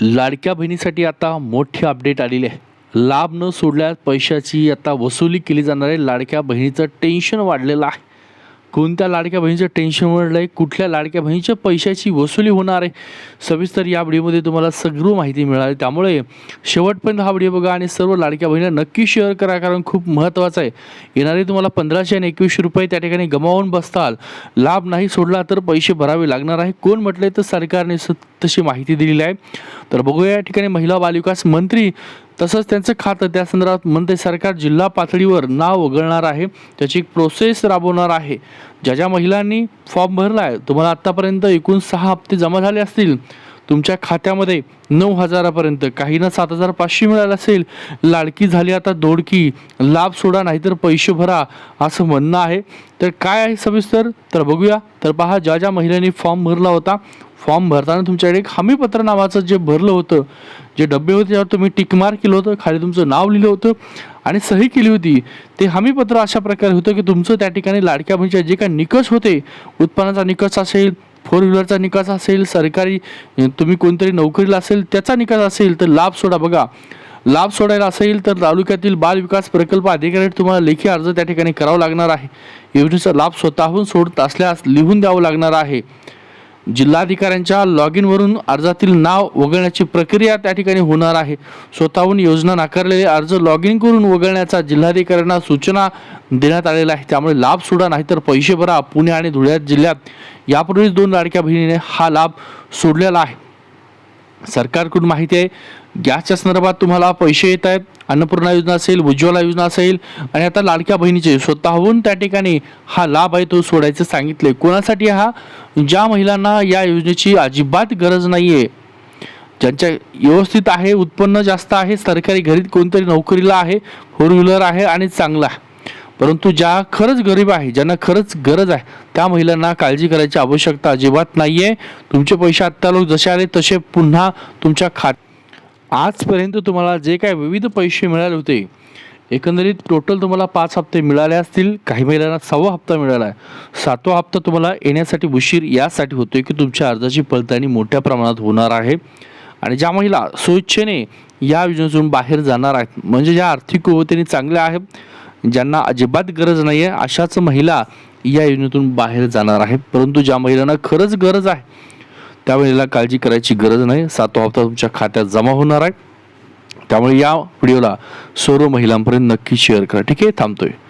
लाडक्या बहिणीसाठी आता मोठी अपडेट आलेली आहे. लाभ न सोडल्यास पैशाची आता वसुली केली जाणार आहे. लाडक्या बहिणीचं टेन्शन वाढलेलं आहे. कोणत्या लाडक्या बहिणीचं टेन्शन वाढलं आहे कुठल्या लाडक्या बहिणीच्या पैशाची वसुली होणार आहे? सविस्तर या व्हिडिओमध्ये तुम्हाला सगळं माहिती मिळाली. त्यामुळे शेवटपर्यंत हा व्हिडिओ बघा आणि सर्व लाडक्या बहिणीला नक्की शेअर करा कारण खूप महत्त्वाचं आहे. येणारे तुम्हाला पंधराशे आणि एकवीसशे रुपये त्या ठिकाणी गमावून बसताल. लाभ नाही सोडला तर पैसे भरावे लागणार आहे. कोण म्हटलंय तर सरकारने स- तशी माहिती दिलेली आहे. तर बघूया या ठिकाणी महिला बालविकास मंत्री तसंच त्यांचं खातं त्या संदर्भात म्हणते सरकार जिल्हा पातळीवर नाव वगळणार आहे त्याची एक प्रोसेस राबवणार आहे. ज्या ज्या महिलांनी फॉर्म भरला आहे तुम्हाला आत्तापर्यंत एकूण सहा हप्ते जमा झाले असतील. तुमच्या खात्यामध्ये नऊ हजारापर्यंत काहींना सात हजार पाचशे मिळालं असेल. लाडकी झाली आता दोडकी लाभ सोडा नाहीतर पैसे भरा असं म्हणणं आहे. तर काय आहे सविस्तर? तर बघूया. तर पहा ज्या ज्या महिलांनी फॉर्म भरला होता फॉर्म भरताना तुमच्याकडे एक हमीपत्र नावाचं जे भरलं होतं जे डबे होते त्यावर तुम्ही टिकमार केलं होतं खाली तुमचं नाव लिहिलं होतं आणि सही केली होती ते हमीपत्र अशा प्रकारे होतं की तुमचं त्या ठिकाणी लाडक्या म्हणजे जे काही निकष होते उत्पन्नाचा निकष असेल फोर व्हीलरचा निकास असेल सरकारी तुम्ही कोणतरी नोकरीला असेल त्याचा निकास असेल तर लाभ सोडा बघा. लाभ सोडायला असेल तर तालुक्यातील बाल विकास प्रकल्प अधिकारी तुम्हाला लेखी अर्ज त्या ठिकाणी करावा लागणार आहे. योजनेचा लाभ स्वतःहून सोडत असल्यास लिहून द्यावं लागणार आहे. जिल्हाधिकाऱ्यांच्या लॉग इनवरून अर्जातील नाव वगळण्याची प्रक्रिया त्या ठिकाणी होणार आहे. स्वतःहून योजना नाकारलेले अर्ज लॉग इन करून वगळण्याचा जिल्हाधिकाऱ्यांना सूचना देण्यात आलेल्या आहे. त्यामुळे लाभ सोडा नाहीतर पैसे भरा. पुणे आणि धुळ्यात जिल्ह्यात यापूर्वीच दोन लाडक्या बहिणीने हा लाभ सोडलेला आहे. सरकारकडून माहिती आहे. गॅसच्या संदर्भात तुम्हाला पैसे येत आहेत. अन्नपूर्णा योजना असेल उज्ज्वला योजना असेल आणि आता लाडक्या बहिणीचे स्वतःहून त्या ठिकाणी हा लाभ आहे तो सोडायचं सांगितले कोणासाठी हा? ज्या महिलांना या योजनेची अजिबात गरज नाही आहे ज्यांच्या व्यवस्थित आहे उत्पन्न जास्त आहे सरकारी घरीत कोणतरी नोकरीला आहे फोर व्हीलर आहे आणि चांगला आहे. परंतु ज्या खरंच गरीब आहे ज्यांना खरंच गरज आहे त्या महिलांना काळजी करायची आवश्यकता अजिबात नाही आहे तुमचे पैसे आत्ता लोक जसे आले तसे पुन्हा तुमच्या खात आजपर्यंत तुम्हाला जे काय विविध पैसे मिळाले होते एकंदरीत टोटल तुम्हाला पाच हप्ते मिळाले असतील काही महिलांना सहावा हप्ता मिळाला आहे. सातवा हप्ता तुम्हाला येण्यासाठी उशीर यासाठी होतोय की तुमच्या अर्जाची पडताळणी मोठ्या प्रमाणात होणार आहे. आणि ज्या महिला स्वेच्छेने या योजनेतून बाहेर जाणार आहेत म्हणजे ज्या आर्थिक कुवतेने चांगल्या आहेत ज्यांना अजिबात गरज नाही आहे अशाच महिला या योजनेतून बाहेर जाणार आहेत. परंतु ज्या महिलांना खरंच गरज आहे त्या महिलेला काळजी करायची गरज नाही. सातवा हप्ता तुमच्या खात्यात जमा होणार आहे. त्यामुळे या व्हिडिओला सर्व महिलांपर्यंत नक्की शेअर करा. ठीक आहे थांबतोय.